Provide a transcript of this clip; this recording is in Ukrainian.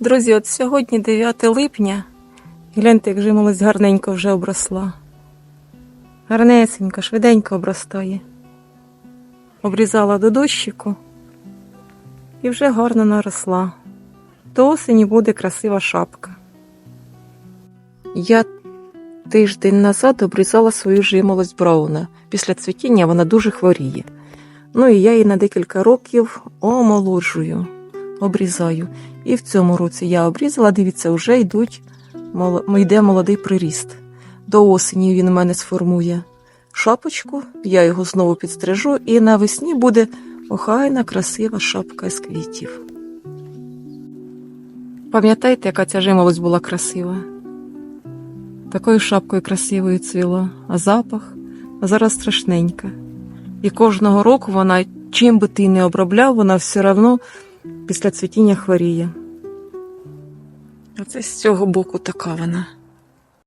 Друзі, от сьогодні 9 липня. Гляньте, як жимолость гарненько вже обросла. Гарнесенько, швиденько обростає. Обрізала до дощику і вже гарно наросла. До осені буде красива шапка. Я тиждень назад обрізала свою жимолость Брауна. Після цвітіння вона дуже хворіє. Ну і я її на декілька років омолоджую, обрізаю. І в цьому році я обрізала, дивіться, вже йдуть, йде молодий приріст. До осені він у мене сформує шапочку, я його знову підстрижу, і навесні буде охайна, красива шапка з квітів. Пам'ятаєте, яка ця жимолость була красива? Такою шапкою красивою цвіла, а запах, зараз страшненька. І кожного року вона, чим би ти не обробляв, вона все одно після цвітіння хворіє. Оце з цього боку така вона.